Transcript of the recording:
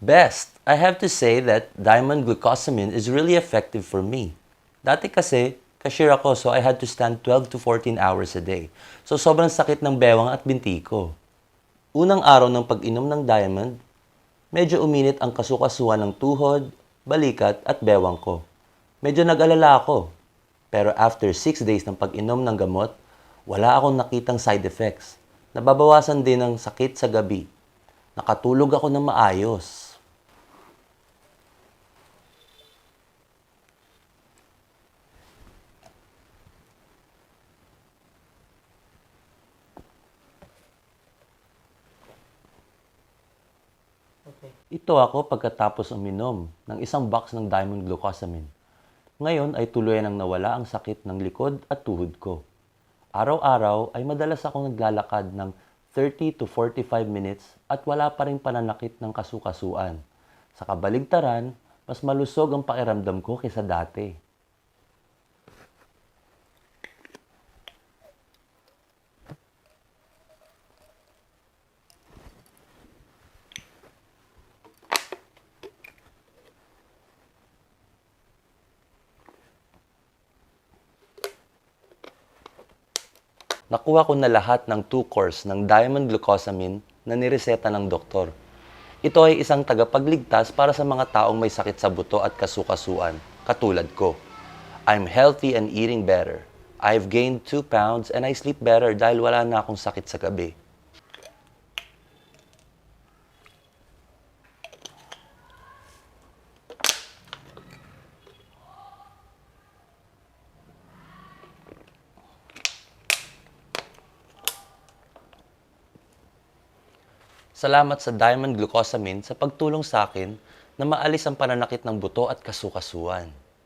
Best, I have to say that diamond glucosamine is really effective for me. Dati kasi, cashier ako so I had to stand 12 to 14 hours a day. So sobrang sakit ng bewang at binti ko. Unang araw ng pag-inom ng diamond, medyo uminit ang kasukasuan ng tuhod, balikat at bewang ko. Medyo nag-alala ako. Pero after 6 days ng pag-inom ng gamot, wala akong nakitang side effects. Nababawasan din ang sakit sa gabi. Nakatulog ako ng maayos. Ito ako pagkatapos uminom ng isang box ng Diamond Glucosamine. Ngayon ay tuluyan ang nawala ang sakit ng likod at tuhod ko. Araw-araw ay madalas akong naglalakad ng 30 to 45 minutes at wala pa rin pananakit ng kasukasuan. Sa kabaligtaran, mas malusog ang pakiramdam ko kaysa dati. Nakuha ko na lahat ng 2 course ng Diamond Glucosamine na nireseta ng doktor. Ito ay isang tagapagligtas para sa mga taong may sakit sa buto at kasukasuan, katulad ko. I'm healthy and eating better. I've gained 2 pounds and I sleep better dahil wala na akong sakit sa gabi. Salamat sa Diamond Glucosamine sa pagtulong sa akin na maalis ang pananakit ng buto at kasukasuan.